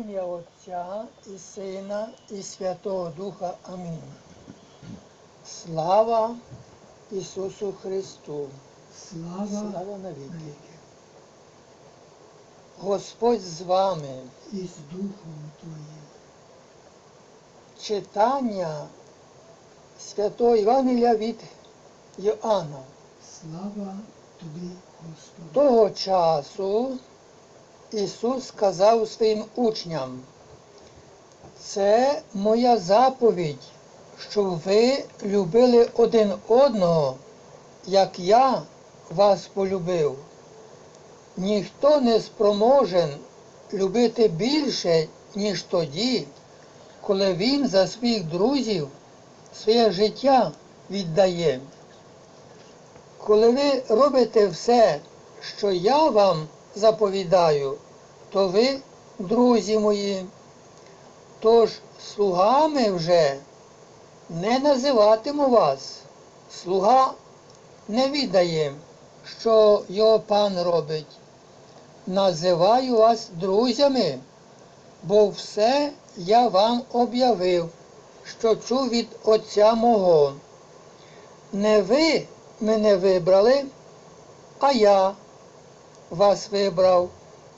ім'я Отця і Сина, і Святого Духа. Амінь. Слава Ісусу Христу! Слава Слава навіки! Господь з вами. І з Духом Твоїм. Читання Святого Євангелія від Йоанна. Слава Тобі, Господи. Того часу Ісус сказав своїм учням, це моя заповідь, щоб ви любили один одного, як я вас полюбив. Ніхто не спроможен любити більше, ніж тоді, коли він за своїх друзів своє життя віддає. Коли ви робите все, що я вам заповідаю, то ви, друзі мої, тож слугами вже не називатиму вас. Слуга не віддає, що його пан робить. Називаю вас друзями, бо все я вам об'явив, що чув від Отця мого. Не ви мене вибрали, а я вас вибрав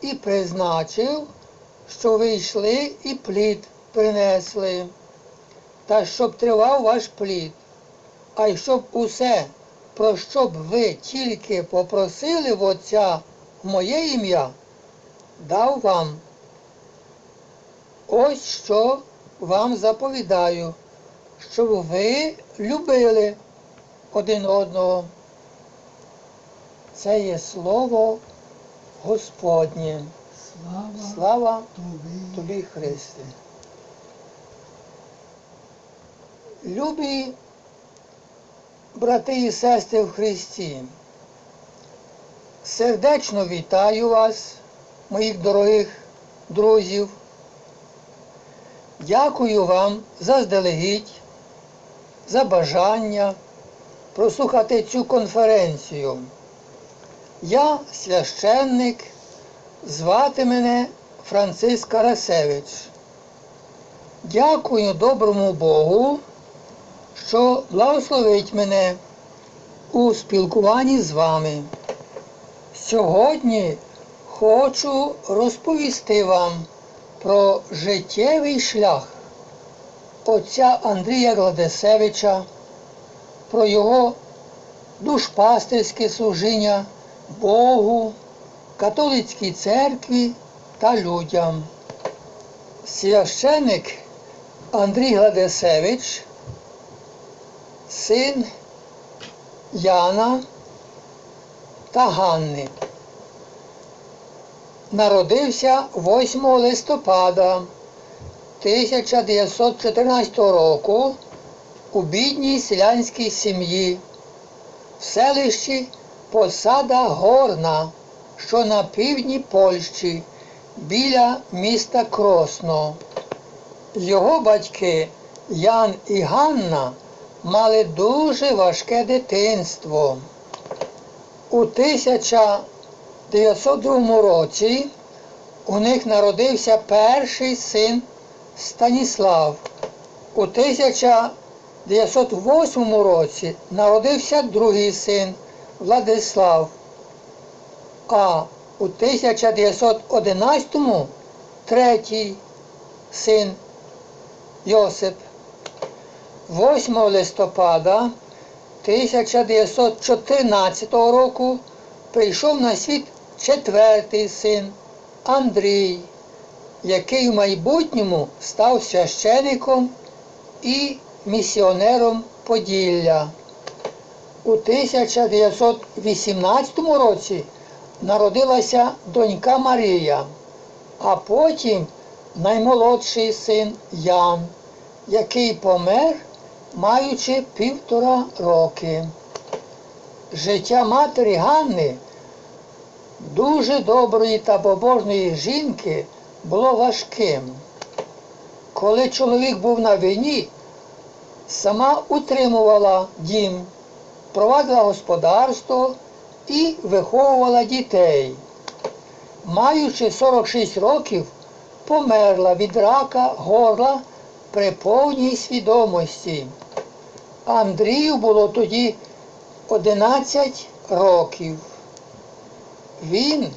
і призначив, що ви йшли і плід принесли, та щоб тривав ваш плід, а й щоб усе, про що б ви тільки попросили в Отця моє ім'я, дав вам. Ось що вам заповідаю, щоб ви любили один одного. Це є слово Господнє. Слава Слава Тобі, тобі, Христе. Любі брати і сестри в Христі, сердечно вітаю вас, моїх дорогих друзів. Дякую вам заздалегідь, за бажання прослухати цю конференцію. Я священник, звати мене Франциск Карасевич. Дякую доброму Богу, що благословить мене у спілкуванні з вами. Сьогодні хочу розповісти вам про життєвий шлях отця Андрія Гладисевича, про його душпастерське служіння Богу, католицькій церкві та людям. Священик Андрій Гладисевич, син Яна та Ганни. Народився 8 листопада 1914 року у бідній селянській сім'ї в селищі Посада Горна, що на півдні Польщі, біля міста Кросно. Його батьки Ян і Ганна мали дуже важке дитинство. У 1902 році у них народився перший син Станіслав. У 1908 році народився другий син Владислав. А у 1911-му третій син Йосип. 8 листопада 1914 року прийшов на світ четвертий син Андрій, який в майбутньому став священиком і місіонером Поділля. У 1918 році народилася донька Марія, а потім наймолодший син Ян, який помер, маючи півтора роки. Життя матері Ганни, дуже доброї та побожної жінки, було важким. Коли чоловік був на війні, сама утримувала дім, провадила господарство і виховувала дітей. Маючи 46 років, померла від рака горла при повній свідомості. Андрію було тоді 11 років. Він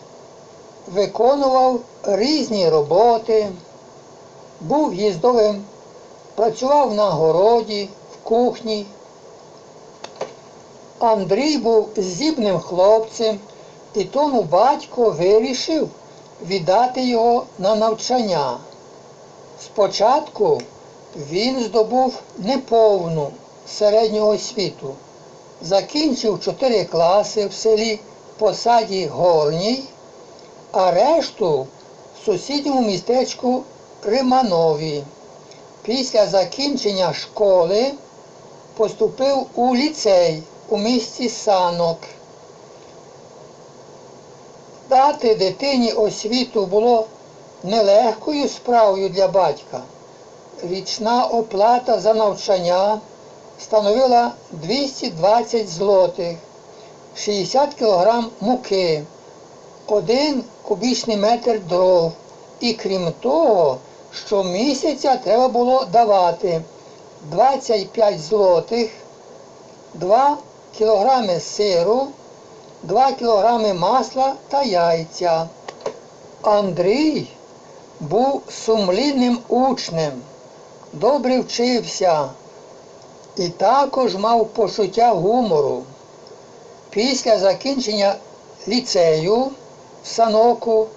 виконував різні роботи, був їздовим, працював на городі, в кухні. Андрій був здібним хлопцем, і тому батько вирішив віддати його на навчання. Спочатку він здобув неповну середню освіту, закінчив 4 класи в селі Посаді Горній, а решту в сусідньому містечку Риманові. Після закінчення школи поступив у ліцей у місті Санок. Дати дитині освіту було нелегкою справою для батька. Річна оплата за навчання становила 220 злотих, 60 кг муки, 1 кубічний метр дров. І крім того, щомісяця треба було давати 25 злотих, 2 кілограми сиру, 2 кілограми масла та яйця. Андрій був сумлінним учнем, добре вчився і також мав почуття гумору. Після закінчення ліцею в Саноку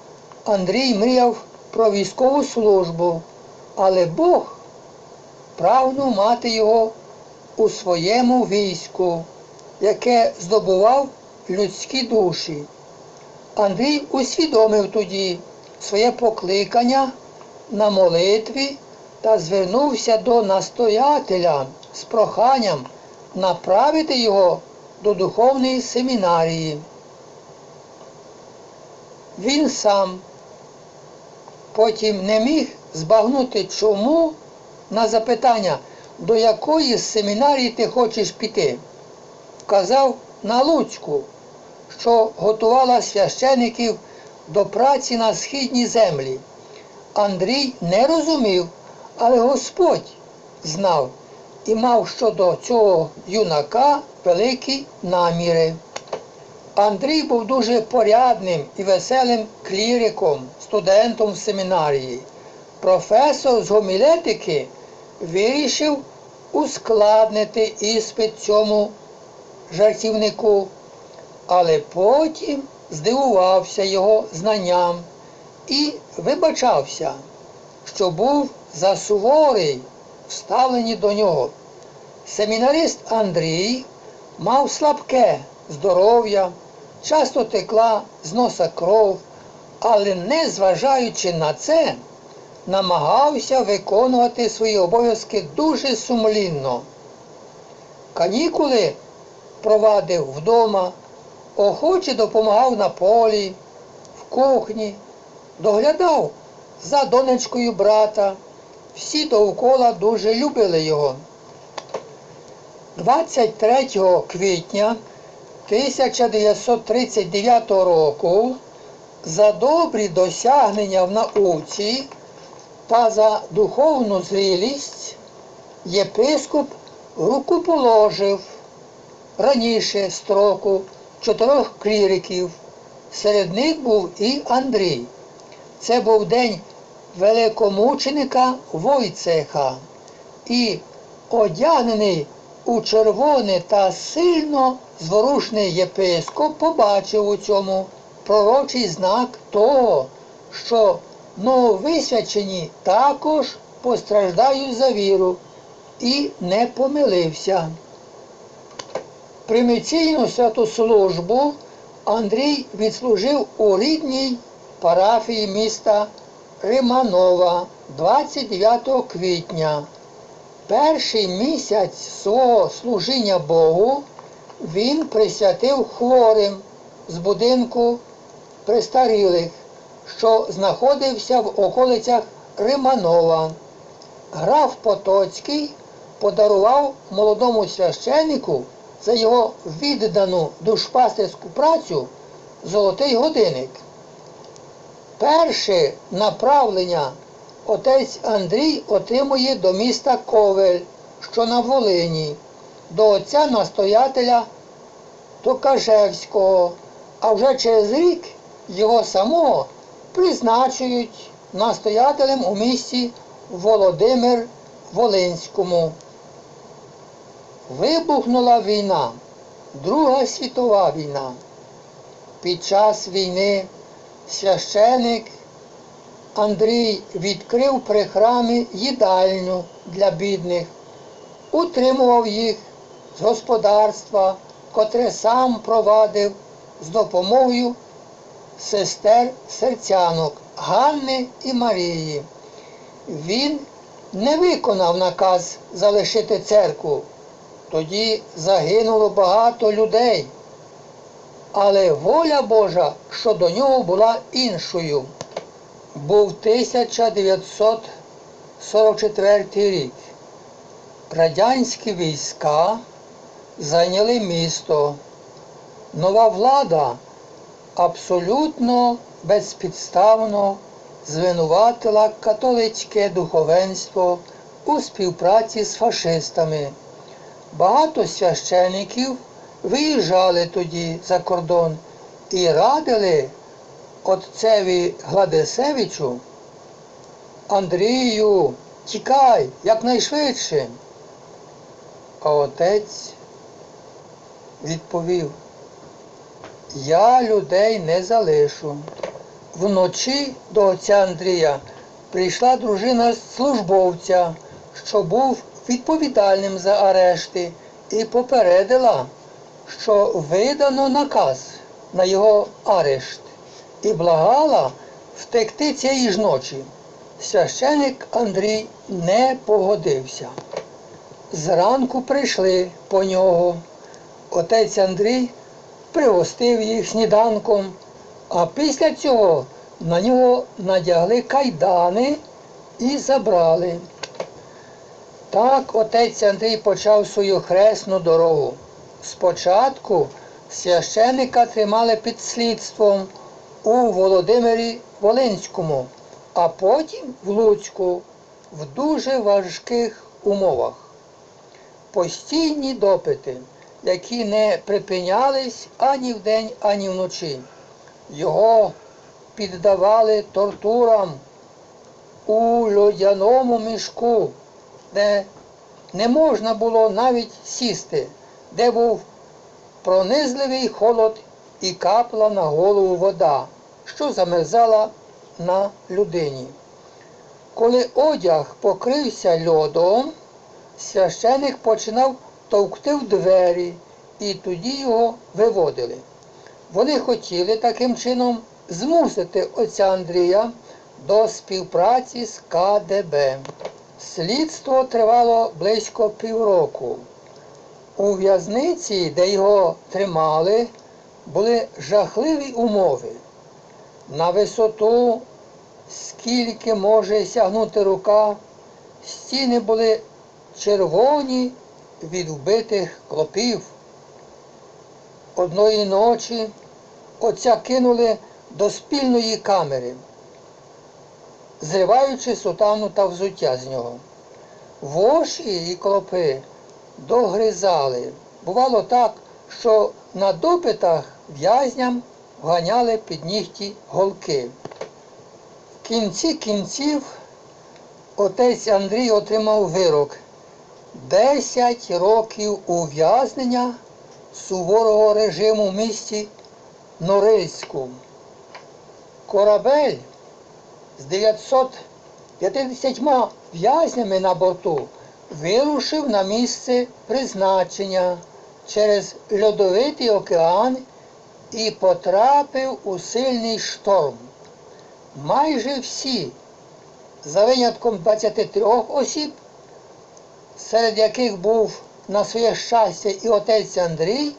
Андрій мріяв про військову службу, але Бог прагнув мати його у своєму війську, яке здобував людські душі. Андрій усвідомив тоді своє покликання на молитві та звернувся до настоятеля з проханням направити його до духовної семінарії. Він сам потім не міг збагнути чому на запитання, до якої семінарії ти хочеш піти. Вказав на Луцьку, що готувала священиків до праці на східній землі. Андрій не розумів, але Господь знав і мав щодо цього юнака великі наміри. Андрій був дуже порядним і веселим кліриком, студентом семінарії. Професор з гомілетики вирішив ускладнити іспит цьому жартівнику, але потім здивувався його знанням і вибачався, що був засуворий в ставленні до нього. Семінарист Андрій мав слабке здоров'я, часто текла з носа кров, але не зважаючи на це, намагався виконувати свої обов'язки дуже сумлінно. Канікули провадив вдома, охоче допомагав на полі, в кухні, доглядав за донечкою брата. Всі довкола дуже любили його. 23 квітня 1939 року за добрі досягнення в науці та за духовну зрілість єпископ рукоположив раніше строку чотирьох кліриків. Серед них був і Андрій. Це був день великомученика Войцеха і одягнений у червоне та сильно зворушний єпископ побачив у цьому пророчий знак того, що нововисвячені також постраждають за віру і не помилився. Приміційну святу службу Андрій відслужив у рідній парафії міста Риманова 29 квітня. Перший місяць свого служіння Богу він присвятив хворим з будинку престарілих, що знаходився в околицях Риманова. Граф Потоцький подарував молодому священнику за його віддану душпастерську працю золотий годинник. Перше направлення отець Андрій отримує до міста Ковель, що на Волині, до отця настоятеля Токажевського, а вже через рік його самого призначують настоятелем у місті Володимир Волинському. Вибухнула війна, Друга світова війна. Під час війни священик Андрій відкрив при храмі їдальню для бідних, утримував їх з господарства, котре сам провадив з допомогою сестер серцянок Ганни і Марії. Він не виконав наказ залишити церкву. Тоді загинуло багато людей. Але воля Божа щодо нього була іншою. Був 1944 рік. Радянські війська зайняли місто. Нова влада абсолютно безпідставно звинуватила католицьке духовенство у співпраці з фашистами. Багато священиків виїжджали тоді за кордон і радили отцеві Гладисевичу Андрію, тікай якнайшвидше. А отець відповів, я людей не залишу. Вночі до отця Андрія прийшла дружина службовця, що був відповідальним за арешти, і попередила, що видано наказ на його арешт, і благала втекти цієї ж ночі. Священик Андрій не погодився. Зранку прийшли по нього. Отець Андрій пригостив їх сніданком, а після цього на нього надягли кайдани і забрали. Так отець Андрій почав свою хресну дорогу. Спочатку священика тримали під слідством у Володимирі Волинському, а потім в Луцьку в дуже важких умовах. Постійні допити, які не припинялись ані вдень, ані вночі. Його піддавали тортурам у льодяному мішку, де не можна було навіть сісти, де був пронизливий холод і капла на голову вода, що замерзала на людині. Коли одяг покрився льодом, священик починав товкти в двері, і тоді його виводили. Вони хотіли таким чином змусити отця Андрія до співпраці з КДБ. Слідство тривало близько півроку. У в'язниці, де його тримали, були жахливі умови. На висоту, скільки може сягнути рука, стіни були червоні від вбитих клопів. Одної ночі отця кинули до спільної камери, зриваючи сутану та взуття з нього. Воші і клопи догризали. Бувало так, що на допитах в'язням вганяли під нігті голки. В кінці кінців отець Андрій отримав вирок 10 років ув'язнення суворого режиму в місті Норильську. Корабель з 950 в'язнями на борту вирушив на місце призначення через льодовитий океан і потрапив у сильний шторм. Майже всі, за винятком 23 осіб, серед яких був на своє щастя і отець Андрій,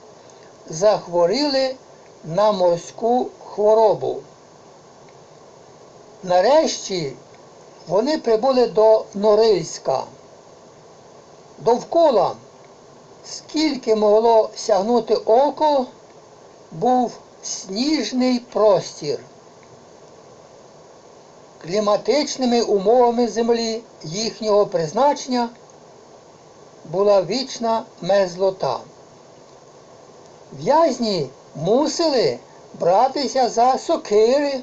захворіли на морську хворобу. Нарешті вони прибули до Норильська. Довкола, скільки могло сягнути око, був сніжний простір. кліматичними умовами землі їхнього призначення була вічна мерзлота. В'язні мусили братися за сокири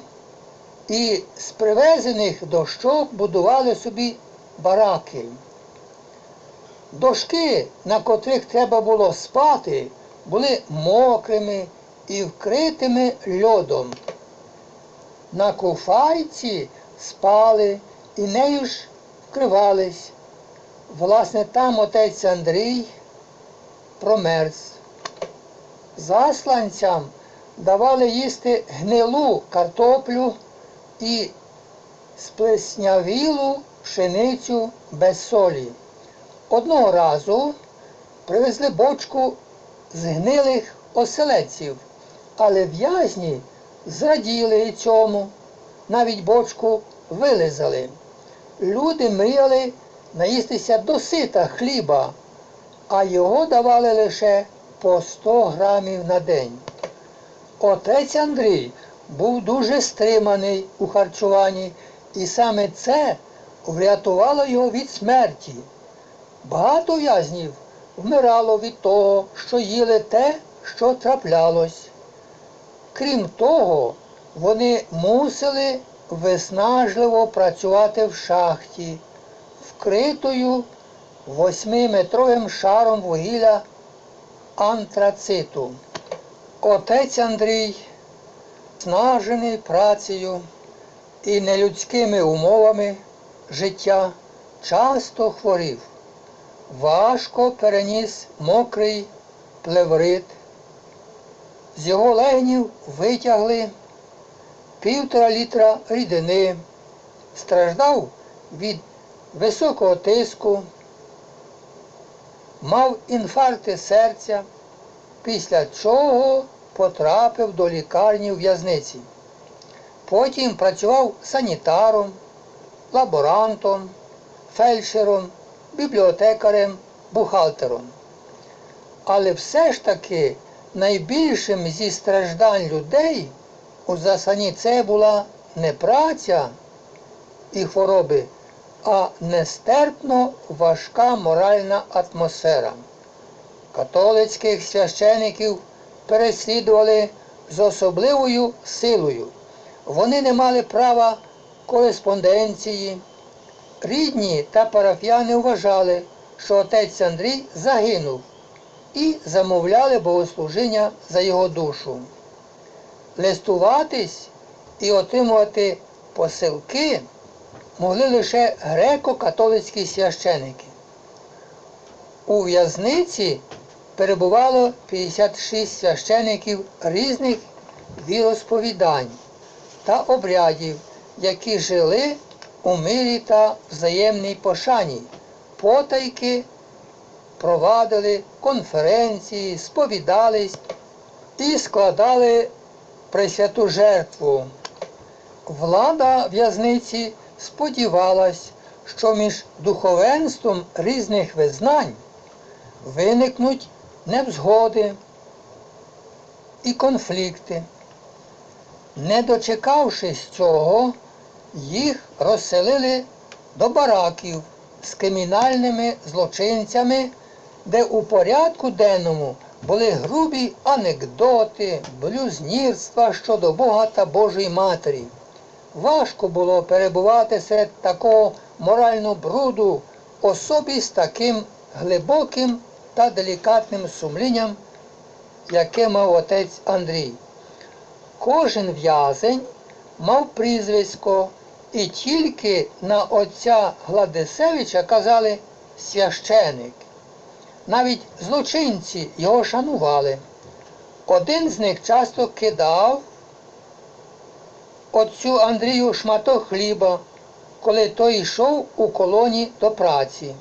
і з привезених дощок будували собі бараки. Дошки, на котрих треба було спати, були мокрими і вкритими льодом. На куфайці спали і нею ж вкривались. Власне, там отець Андрій промерз. Засланцям давали їсти гнилу картоплю і сплеснявілу пшеницю без солі. Одного разу привезли бочку згнилих оселедців, але в'язні зраділи цьому, навіть бочку вилизали. Люди мріяли наїстися до сита хліба, а його давали лише по 100 грамів на день. Отець Андрій був дуже стриманий у харчуванні, і саме це врятувало його від смерті. Багато в'язнів вмирало від того, що їли те, що траплялось. Крім того, вони мусили виснажливо працювати в шахті, вкритою восьмиметровим шаром вугілля антрациту. Отець Андрій, снажений працею і нелюдськими умовами життя, часто хворів, важко переніс мокрий плеврит. З його легнів витягли півтора літра рідини, страждав від високого тиску, мав інфаркти серця, після чого потрапив до лікарні в в'язниці. Потім працював санітаром, лаборантом, фельдшером, бібліотекарем, бухгалтером. Але все ж таки найбільшим зі страждань людей у засані це була не праця і хвороби, а нестерпно важка моральна атмосфера. Католицьких священиків переслідували з особливою силою. Вони не мали права кореспонденції. Рідні та парафіяни вважали, що отець Андрій загинув і замовляли богослужіння за його душу. Листуватись і отримувати посилки могли лише греко-католицькі священики. У в'язниці перебувало 56 священиків різних віросповідань та обрядів, які жили у мирі та взаємній пошані, потайки провадили конференції, сповідались і складали пресвяту жертву. Влада в'язниці сподівалась, що між духовенством різних визнань виникнуть невзгоди і конфлікти. Не дочекавшись цього, їх розселили до бараків з кримінальними злочинцями, де у порядку денному були грубі анекдоти, блюзнірства щодо Бога та Божої Матері. Важко було перебувати серед такого морального бруду особі з таким глибоким та делікатним сумлінням, яке мав отець Андрій. Кожен в'язень мав прізвисько, і тільки на отця Гладисевича казали священик. Навіть злочинці його шанували. Один з них часто кидав отцю Андрію шматок хліба, коли той йшов у колоні до праці.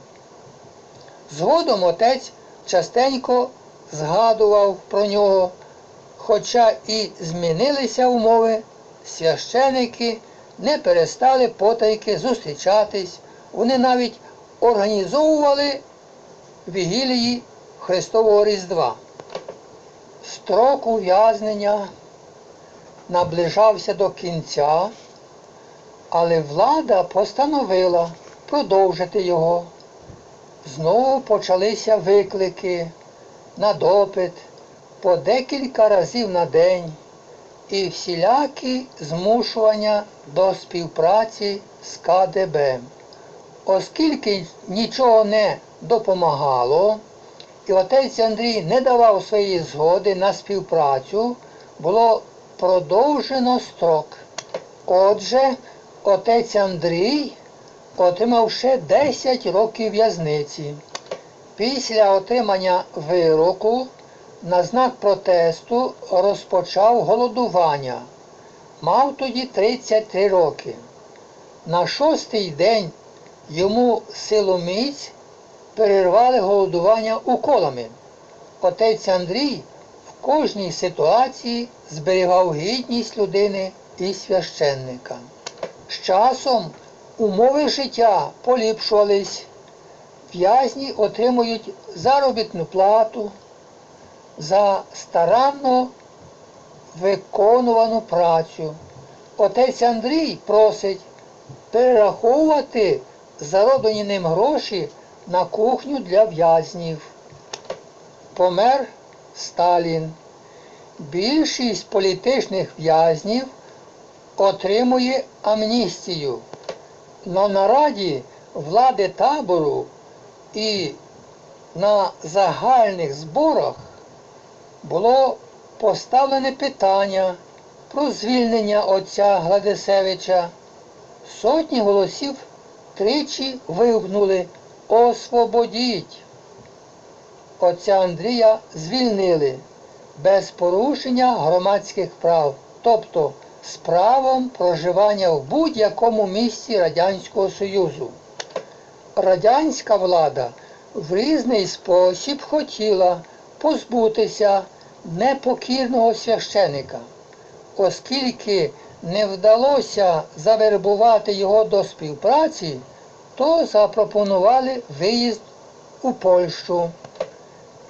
Згодом отець частенько згадував про нього, хоча і змінилися умови, священики не перестали потайки зустрічатись, вони навіть організовували вігілії Христового Різдва. Строк ув'язнення наближався до кінця, але влада постановила продовжити його. Знову почалися виклики на допит по декілька разів на день і всілякі змушування до співпраці з КДБ. Оскільки нічого не допомагало, і отець Андрій не давав своєї згоди на співпрацю, було продовжено строк. Отже, отець Андрій отримав ще 10 років в'язниці. Після отримання вироку на знак протесту розпочав голодування. Мав тоді 33 роки. На шостий день йому силоміць перервали голодування уколами. Отець Андрій в кожній ситуації зберігав гідність людини і священника. З часом умови життя поліпшувались, в'язні отримують заробітну плату за старанно виконувану працю. Отець Андрій просить перераховувати зароблені ним гроші на кухню для в'язнів. Помер Сталін. Більшість політичних в'язнів отримує амністію. На нараді влади табору і на загальних зборах було поставлене питання про звільнення отця Гладисевича. Сотні голосів тричі вигукнули Освободіть. Отця Андрія звільнили без порушення громадських прав, тобто з правом проживання в будь-якому місці Радянського Союзу. Радянська влада в різний спосіб хотіла позбутися непокірного священика, оскільки не вдалося завербувати його до співпраці, то запропонували виїзд у Польщу.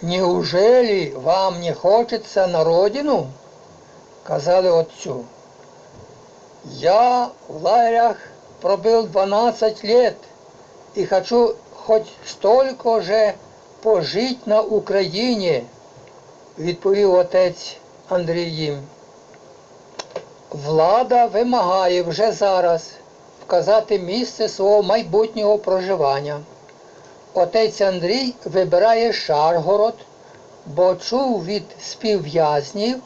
Неужели вам не хочеться на родину? Казали отцю. Я в лагерях пробыл 12 лет и хочу хоть столько же пожить на Україні, відповів отець Андрій їм. Влада вимагає вже зараз вказати місце свого майбутнього проживання. Отець Андрій вибирає Шаргород, бо чув від співв'язнів,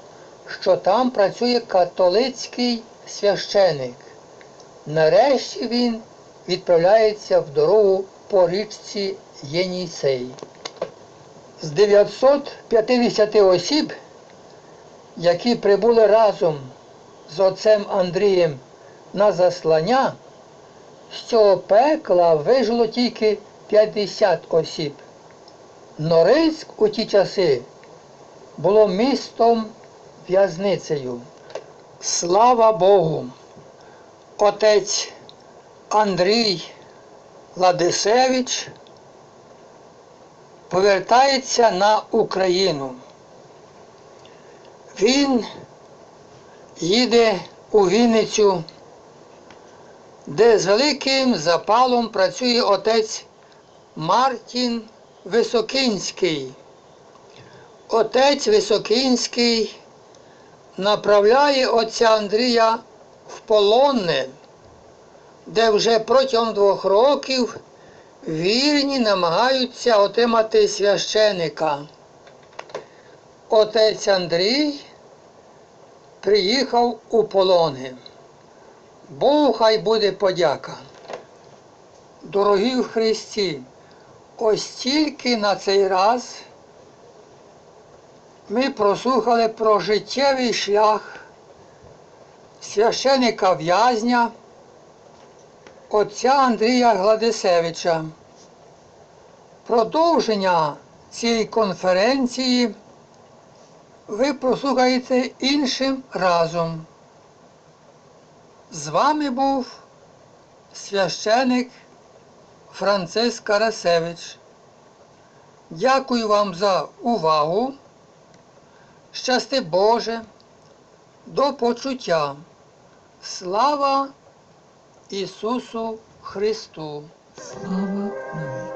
що там працює католицький священик. Нарешті він відправляється в дорогу по річці Єнісей. З 950 осіб, які прибули разом з отцем Андрієм на заслання, з цього пекла вижило тільки 50 осіб. Норильськ у ті часи було містом в'язницею. Слава Богу! Отець Андрій Ладисевич повертається на Україну. Він їде у Вінницю, де з великим запалом працює отець Мартін Високинський. Отець Високинський направляє отця Андрія в полонне, де вже протягом двох років вірні намагаються отримати священика. Отець Андрій приїхав у полони. Богу хай буде подяка. Дорогі в Христі, ось тільки на цей раз ми прослухали про життєвий шлях священика в'язня отця Андрія Гладисевича. Продовження цієї конференції ви прослухаєте іншим разом. З вами був священик Франциск Карасевич. Дякую вам за увагу. Щасти Боже, до почуття. Слава Ісусу Христу. Слава.